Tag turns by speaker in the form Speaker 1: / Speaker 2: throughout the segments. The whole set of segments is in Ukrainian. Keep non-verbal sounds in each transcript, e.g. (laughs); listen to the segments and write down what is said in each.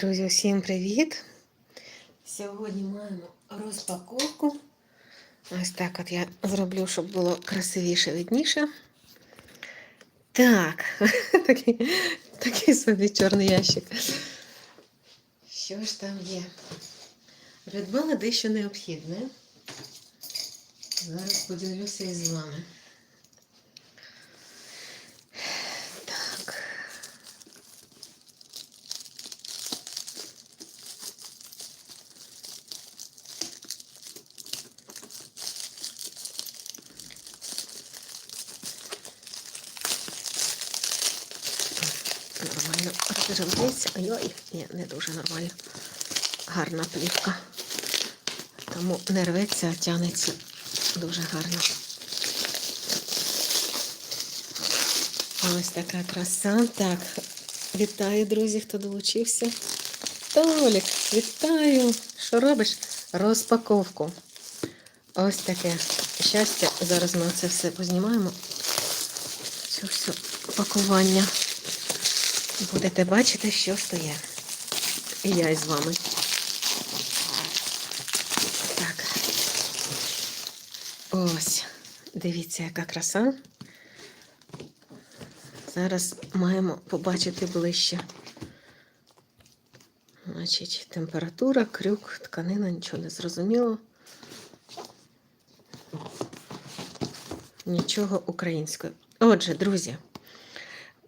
Speaker 1: Друзі, всім привіт! Сьогодні маємо розпаковку. Ось так от я зроблю, щоб було красивіше, видніше. Так, (laughs) такий, такий собі чорний ящик. Що ж там є? Придбала дещо необхідне. Зараз поділюся із вами. Так. Нормально розживається. Ой, ні, не дуже нормально. Гарна плівка. Тому не рветься, а тянеться дуже гарно. Ось така краса. Так, вітаю, друзі, хто долучився. Толік, вітаю! Що робиш? Розпаковку. Ось таке щастя. Зараз ми це все познімаємо. Це все пакування. Будете бачити, що ж то є. І я із вами. Так. Ось. Дивіться, яка краса. Зараз маємо побачити ближче. Значить, температура, крюк, тканина, нічого не зрозуміло. Нічого українською. Отже, друзі,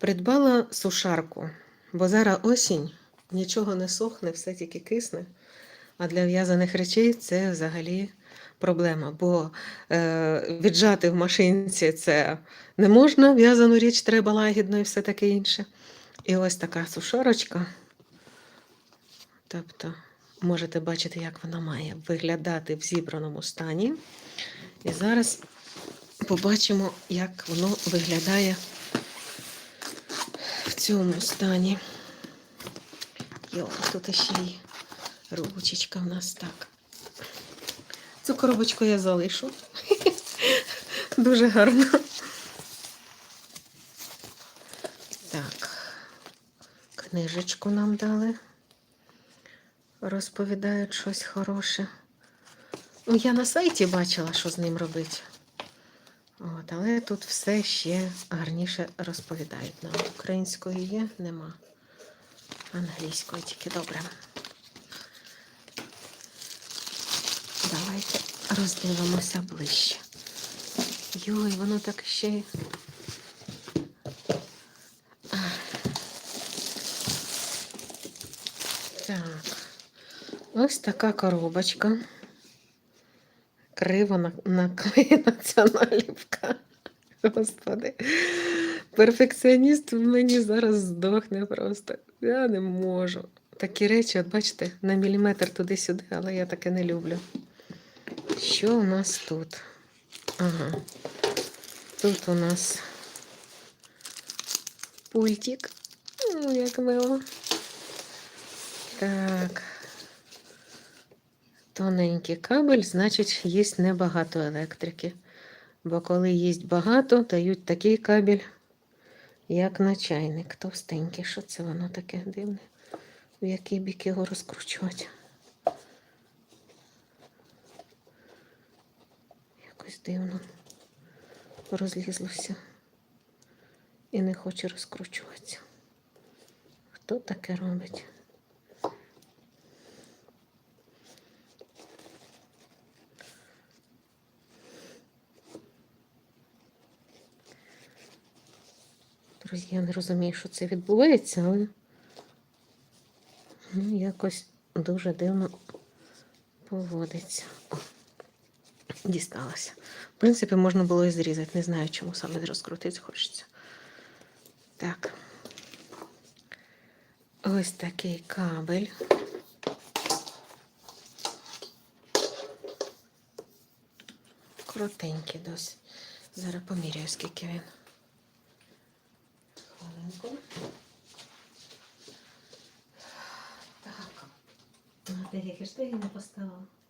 Speaker 1: придбала сушарку, бо зараз осінь, нічого не сохне, все тільки кисне. А для в'язаних речей це взагалі проблема. Бо е, віджати в машинці це не можна, в'язану річ треба лагідно і все таке інше. І ось така сушарочка. Тобто, можете бачити, як вона має виглядати в зібраному стані. І зараз побачимо, як воно виглядає цьому стані. Йо, тут ще й ручечка в нас так. Цю коробочку я залишу. (laughs) Дуже гарно. Так, книжечку нам дали. Розповідають щось хороше. Ну, я на сайті бачила, що з ним робити. От, але тут все ще гарніше розповідають нам. Української є, нема. Англійської тільки добре. Давайте роздивимося ближче. Йой, воно так ще. Так. Ось така коробочка. Криво на- наклеєна ця (laughs) наліпка. Господи. Перфекціоніст в мені зараз здохне просто. Я не можу. Такі речі, от бачите, на міліметр туди-сюди, але я таке не люблю. Що у нас тут? Ага. Тут у нас пультик. Ну, як мило. Так. Тоненький кабель, значить, є небагато електрики. Бо коли є багато, дають такий кабель, як на чайник. Товстенький. Що це воно таке дивне? В який бік його розкручувати? Якось дивно розлізлося і не хоче розкручуватися. Хто таке робить? Друзі, я не розумію, що це відбувається, але ну, якось дуже дивно поводиться. О, дісталася. В принципі, можна було і зрізати. Не знаю, чому саме розкрутити хочеться. Так. Ось такий кабель. Коротенький досить. Зараз поміряю, скільки він. 系冇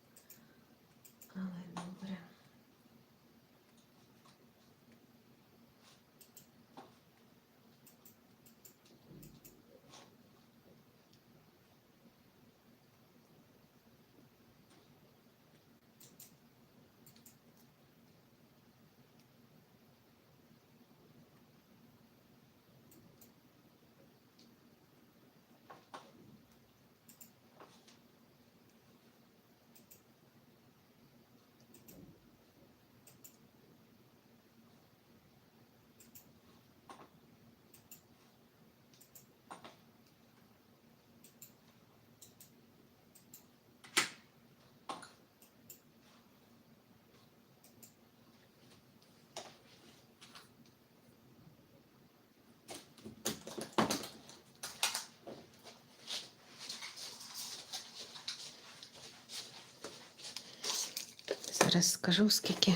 Speaker 1: Зараз скажу, скільки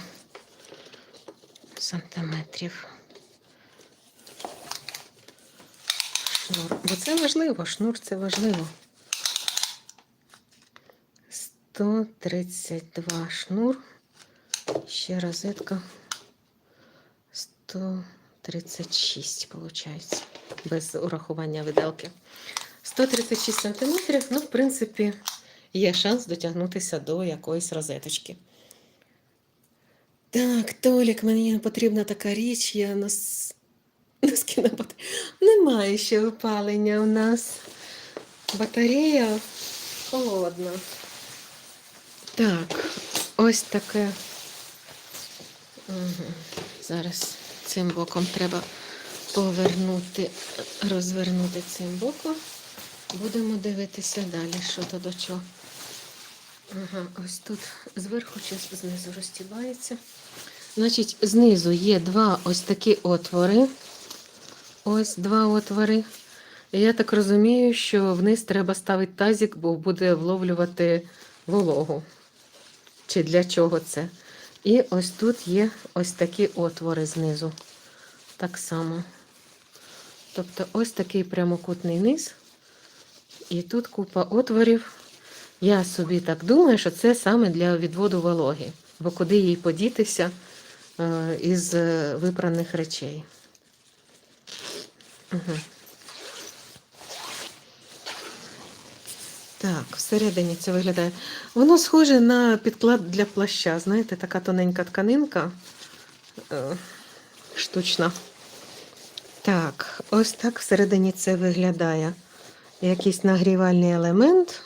Speaker 1: сантиметрів. Шнур. Бо це важливо, шнур це важливо. 132 шнур. Ще розетка 136, виходить, без урахування виделки. 136 сантиметрів, ну, в принципі, є шанс дотягнутися до якоїсь розеточки. Так, Толік, мені потрібна така річ, я нос... носки на. Немає ще опалення у нас. Батарея холодна. Так, ось таке. Угу. Зараз цим боком треба повернути, розвернути цим боком. Будемо дивитися далі, що то до чого. Ага, ось тут зверху чи знизу розтібається. Значить, знизу є два ось такі отвори. Ось два отвори. І я так розумію, що вниз треба ставити тазик, бо буде вловлювати вологу. Чи для чого це? І ось тут є ось такі отвори знизу. Так само. Тобто ось такий прямокутний низ. І тут купа отворів. Я собі так думаю, що це саме для відводу вологи, бо куди їй подітися із е, випраних речей. Угу. Так, всередині це виглядає. Воно схоже на підклад для плаща. Знаєте, така тоненька тканинка е, штучна. Так, ось так всередині це виглядає. Якийсь нагрівальний елемент.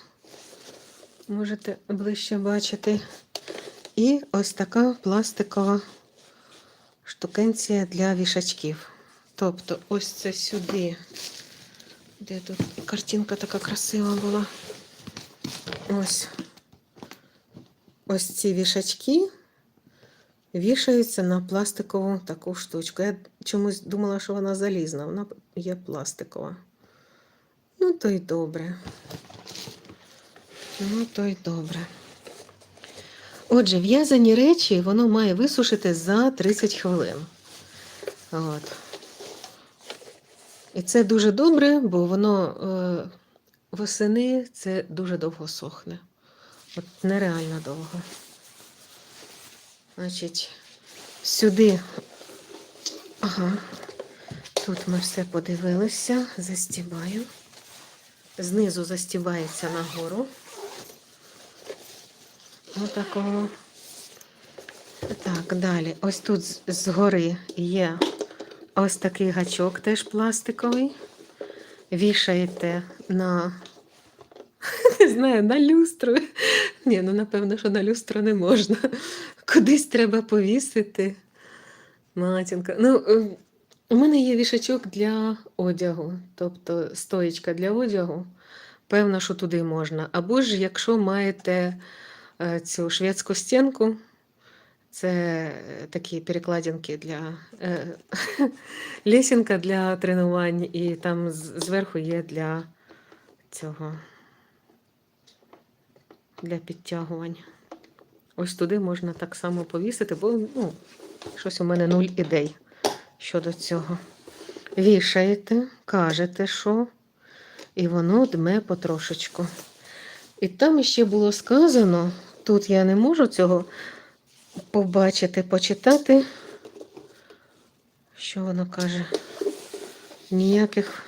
Speaker 1: Можете ближче бачити. І ось така пластикова штукенція для вішачків. Тобто, ось це сюди. Де тут картинка така красива була. Ось. Ось ці вішачки вішаються на пластикову таку штучку. Я чомусь думала, що вона залізна, вона є пластикова. Ну, то й добре. Ну, то й добре. Отже, в'язані речі воно має висушити за 30 хвилин. От. І це дуже добре, бо воно е, восени це дуже довго сохне. От нереально довго. Значить, сюди, ага, тут ми все подивилися, застібаю. Знизу застібається нагору. Отакого. Так, далі. Ось тут згори є ось такий гачок, теж пластиковий. Вішаєте на, (laughs) не знаю, на люстру. Ні, ну напевно, що на люстру не можна. Кудись треба повісити. Матінка. Ну, у мене є вішачок для одягу, тобто стоїчка для одягу. Певно, що туди можна. Або ж, якщо маєте цю шведську стінку, це е, такі перекладинки для е, (laughs) лесінка для тренувань, і там зверху є для цього для підтягувань. Ось туди можна так само повісити, бо ну, щось у мене нуль ідей щодо цього. Вішаєте, кажете, що, і воно дме потрошечку. І там ще було сказано, тут я не можу цього побачити, почитати, що воно каже. Ніяких,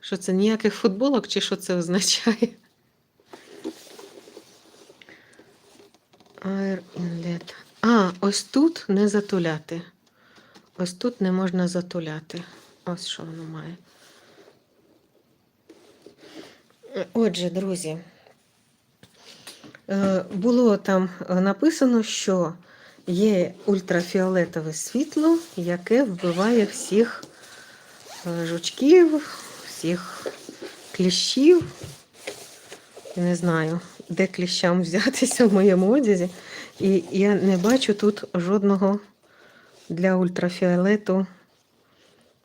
Speaker 1: що це ніяких футболок, чи що це означає? Air inlet. А, ось тут не затуляти. Ось тут не можна затуляти. Ось що воно має. Е, Отже, друзі, було там е, написано, що є ультрафіолетове світло, яке вбиває всіх е, жучків, всіх кліщів. Не знаю, де кліщам (laughs) взятися в моєму одязі. І я не бачу тут жодного для ультрафіолету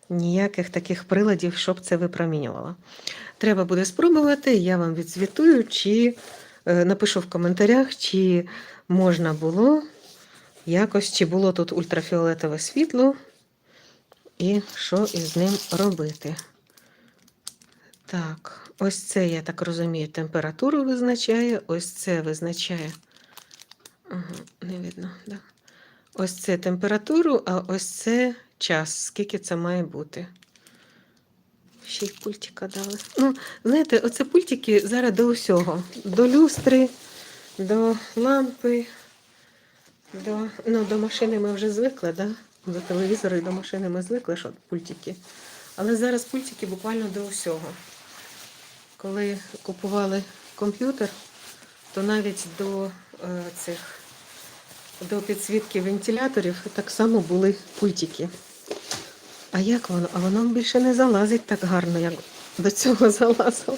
Speaker 1: ніяких таких приладів, щоб це випромінювало. Треба буде спробувати, я вам відзвітую, чи Е, Напишу в коментарях, чи можна було якось, чи було тут ультрафіолетове світло, і що із ним робити. Так, ось це, я так розумію, температуру визначає, ось це визначає. Ага, не видно, да. Ось це температуру, а ось це час, скільки це має бути. Ще й пультика дали. Ну, знаєте, оце пультики зараз до усього. До люстри, до лампи, до, ну, до машини ми вже звикли, да? до телевізору і до машини ми звикли, що пультики. Але зараз пультики буквально до усього. Коли купували комп'ютер, то навіть до е, цих до підсвітки вентиляторів так само були пультики. А як воно? А воно більше не залазить так гарно, як до цього залазило.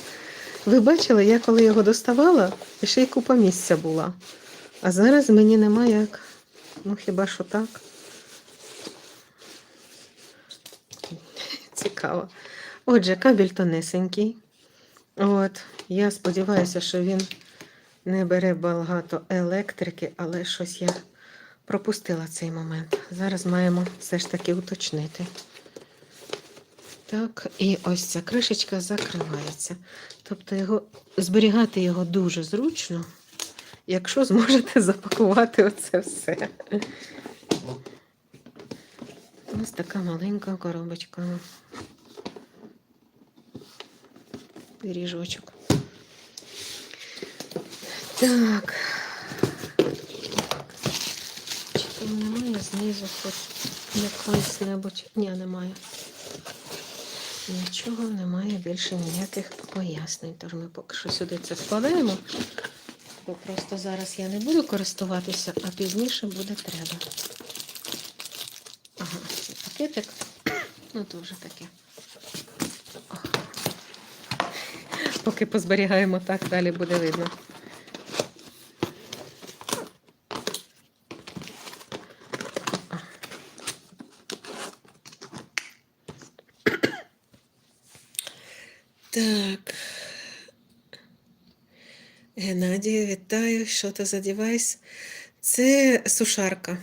Speaker 1: Ви бачили, я коли його доставала, ще й купа місця була. А зараз мені нема як. Ну хіба що так. Цікаво. Отже, кабель тонесенький. От, я сподіваюся, що він не бере багато електрики, але щось я пропустила цей момент. Зараз маємо все ж таки уточнити. Так, і ось ця кришечка закривається. Тобто його, зберігати його дуже зручно, якщо зможете (laughs) запакувати оце все. Ось така маленька коробочка. Пиріжочок. Так. Чи там немає знизу хоч якось небудь? Ні, немає. Нічого немає більше ніяких пояснень. Тож ми поки що сюди це складаємо. Бо просто зараз я не буду користуватися, а пізніше буде треба. Ага, цей пакетик. Ну, то вже таке. Поки позберігаємо так, далі буде видно. Так. Геннадію, вітаю. Що це за девайс? Це сушарка.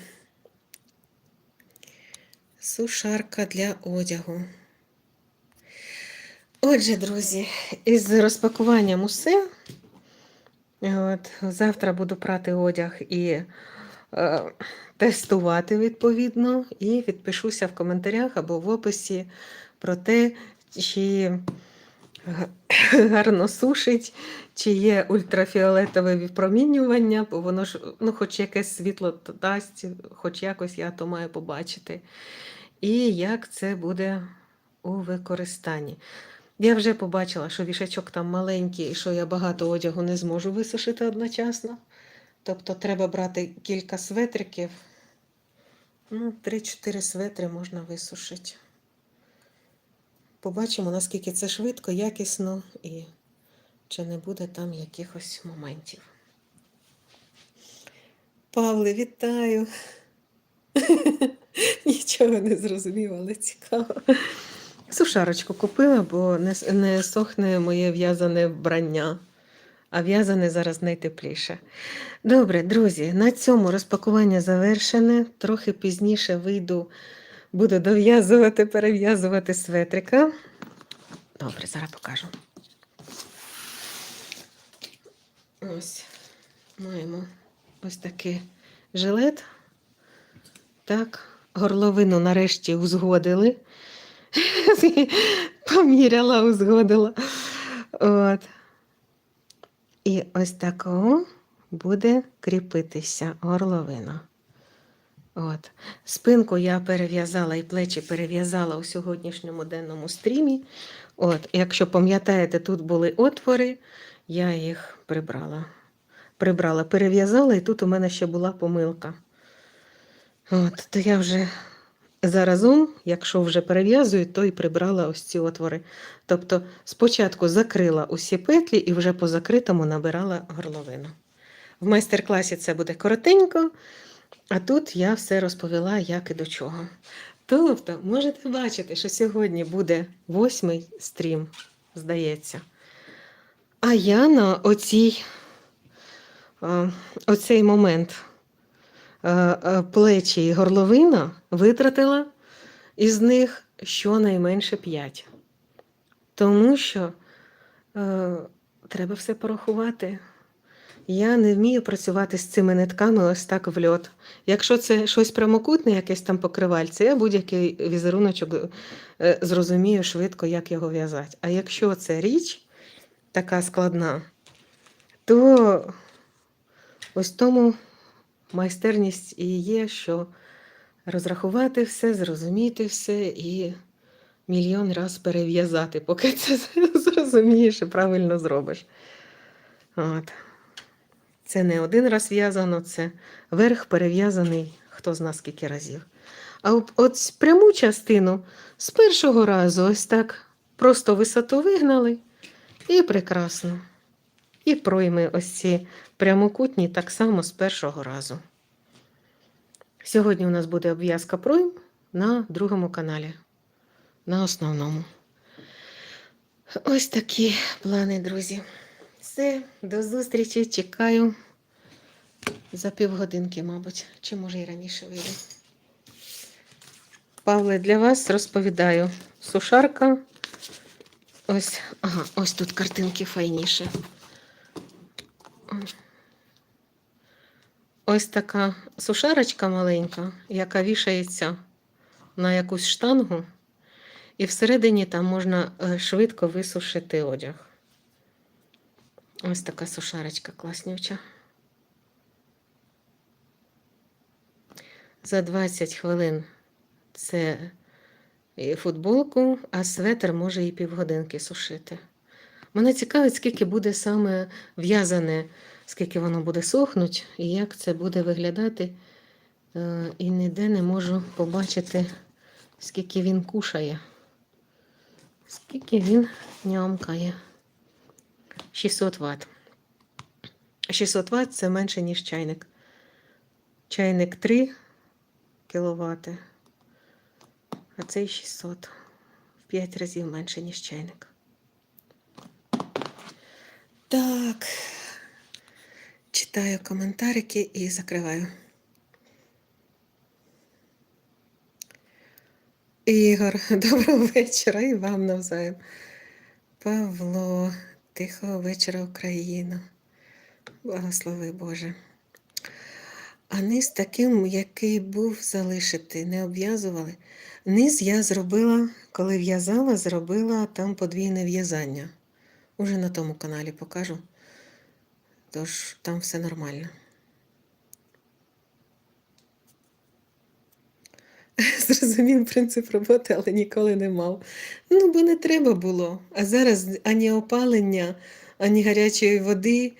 Speaker 1: Сушарка для одягу. Отже, друзі, із розпакуванням усе. От, завтра буду прати одяг і е, тестувати відповідно, і відпишуся в коментарях або в описі про те, чи гарно сушить, чи є ультрафіолетове випромінювання, бо воно ж ну, хоч якесь світло дасть, хоч якось я то маю побачити. І як це буде у використанні. Я вже побачила, що вішачок там маленький, і що я багато одягу не зможу висушити одночасно. Тобто треба брати кілька светриків. Ну, 3-4 светри можна висушити. Побачимо, наскільки це швидко, якісно і чи не буде там якихось моментів. Павле, вітаю! (laughs) Нічого не зрозумів, але цікаво. Сушарочку купила, бо не, не сохне моє в'язане вбрання. А в'язане зараз найтепліше. Добре, друзі, на цьому розпакування завершене. Трохи пізніше вийду, буду дов'язувати, перев'язувати светрика. Добре, зараз покажу. Ось маємо ось такий жилет. Так, горловину нарешті узгодили. (laughs) Поміряла, узгодила. От. І ось такого буде кріпитися горловина. От. Спинку я перев'язала і плечі перев'язала у сьогоднішньому денному стрімі. От. Якщо пам'ятаєте, тут були отвори, я їх прибрала. Прибрала, перев'язала, і тут у мене ще була помилка. От, то я вже заразом, якщо вже перев'язую, то і прибрала ось ці отвори. Тобто спочатку закрила усі петлі і вже по закритому набирала горловину. В майстер-класі це буде коротенько, а тут я все розповіла, як і до чого. Тобто, можете бачити, що сьогодні буде восьмий стрім, здається. А я на оцій е, оцей момент е, е, плечі і горловина витратила із них щонайменше 5. Тому що треба все порахувати. Я не вмію працювати з цими нитками ось так в льот. Якщо це щось прямокутне, якесь там покривальце, я будь-який візеруночок е, зрозумію швидко, як його в'язати. А якщо це річ така складна, то ось тому майстерність і є, що розрахувати все, зрозуміти все і мільйон раз перев'язати, поки це (laughs) зрозумієш і правильно зробиш. От. Це не один раз в'язано, це верх перев'язаний хто зна скільки разів. А от, пряму частину з першого разу ось так просто висоту вигнали і прекрасно. І пройми ось ці прямокутні так само з першого разу. Сьогодні у нас буде обв'язка пройм на другому каналі, на основному. Ось такі плани, друзі. Все, до зустрічі. Чекаю за півгодинки, мабуть, чи може і раніше вийде. Павле, для вас розповідаю. Сушарка. Ось, ага, ось тут картинки файніше. Ось така сушарочка маленька, яка вішається на якусь штангу, і всередині там можна е, швидко висушити одяг. Ось така сушарочка класнюча. За 20 хвилин це футболку, а светр може і півгодинки сушити. Мене цікавить, скільки буде саме в'язане, скільки воно буде сохнуть і як це буде виглядати. Е, І ніде не можу побачити, скільки він кушає, скільки він нямкає. 600 Вт. 600 Вт це менше, ніж чайник. Чайник 3 кВт, а цей 600. В 5 разів менше, ніж чайник. Так, читаю коментарики і закриваю. Ігор, (laughs) доброго вечора і вам навзаєм. Павло, тихого вечора, Україна. Благослови Боже. А низ таким, який був, залишити, не обв'язували. Низ я зробила, коли в'язала, зробила там подвійне в'язання. Уже на тому каналі покажу. Тож там все нормально. (laughs) Зрозумів принцип роботи, але ніколи не мав. Ну, бо не треба було. А зараз ані опалення, ані гарячої води,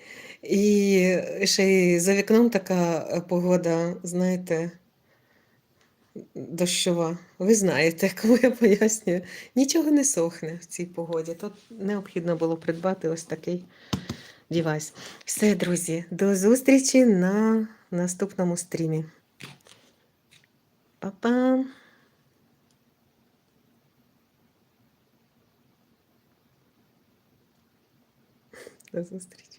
Speaker 1: і ще й за вікном така погода, знаєте, дощова. Ви знаєте, (laughs) кому я пояснюю. Нічого не сохне в цій погоді. Тут необхідно було придбати ось такий девайс. Все, друзі, до зустрічі на наступному стрімі. Па-па! До зустрічі!